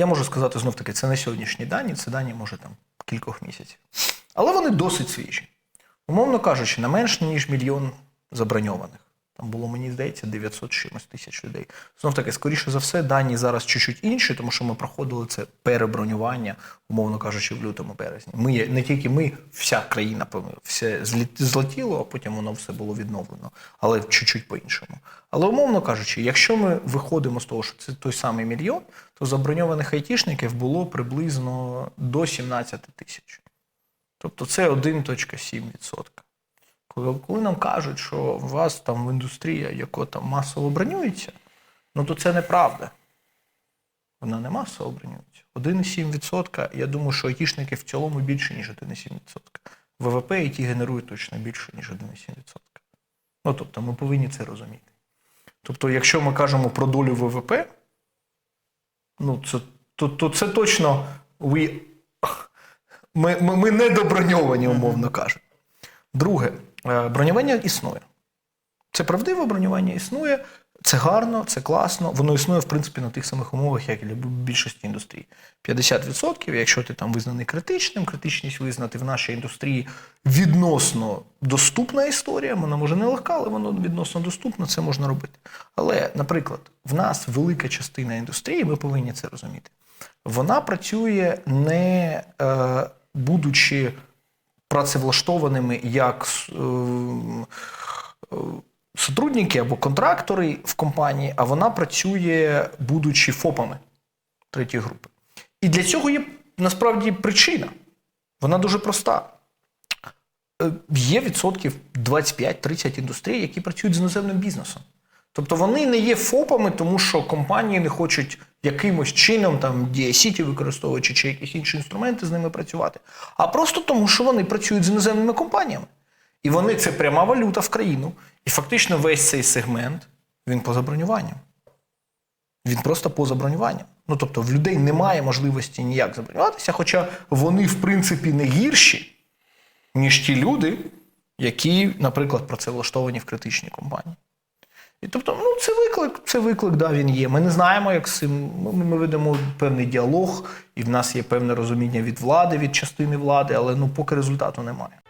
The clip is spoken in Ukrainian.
Я можу сказати знов таки, це не сьогоднішні дані, це дані може там кількох місяців. Але вони досить свіжі. Умовно кажучи, на менш ніж мільйон заброньованих. Там було, мені здається, 900 чимось тисяч людей. Знов таки, скоріше за все, дані зараз чуть-чуть інші, тому що ми проходили це перебронювання, умовно кажучи, в лютому березні. Ми не тільки ми, вся країна все злетіло, а потім воно все було відновлено, але чуть-чуть по-іншому. Але умовно кажучи, якщо ми виходимо з того, що це той самий мільйон, то заброньованих айтішників було приблизно до 17 тисяч. Тобто це 1,7%. Коли, нам кажуть, що у вас там індустрія, яка там масово бронюється, ну то це неправда. Вона не масово бронюється. 1,7%, я думаю, що айтішники в цілому більше, ніж 1,7%. ВВП IT генерують точно більше, ніж 1,7%. Ну, тобто, ми повинні це розуміти. Тобто, якщо ми кажемо про долю ВВП, ну, це, то, то це точно we... ми, ми, ми недоброньовані, умовно кажучи. Друге, бронювання існує. Це правдиве бронювання існує, це гарно, це класно. Воно існує, в принципі, на тих самих умовах, як і для більшості індустрій. 50%, якщо ти там визнаний критичним, критичність визнати в нашій індустрії відносно доступна історія. Вона може не легка, але воно відносно доступно, це можна робити. Але, наприклад, в нас велика частина індустрії, ми повинні це розуміти. Вона працює не е, будучи працевлаштованими як е, е, сотрудники або контрактори в компанії, а вона працює, будучи ФОПами третьої групи. І для цього є насправді причина. Вона дуже проста. Е, Є відсотків 25-30 індустрій, які працюють з іноземним бізнесом. Тобто вони не є ФОПами, тому що компанії не хочуть якимось чином там DSCT використовуючи чи якісь інші інструменти з ними працювати, а просто тому, що вони працюють з іноземними компаніями. І вони це пряма валюта в країну. І фактично весь цей сегмент він поза бронюванням. Він просто поза бронюванням. Ну тобто в людей немає можливості ніяк забронюватися, хоча вони, в принципі, не гірші, ніж ті люди, які, наприклад, працевлаштовані в критичній компанії. І тобто, ну, це виклик, це виклик, да, він є. Ми не знаємо, як з цим. Ми, ми ведемо певний діалог, і в нас є певне розуміння від влади, від частини влади, але ну, поки результату немає.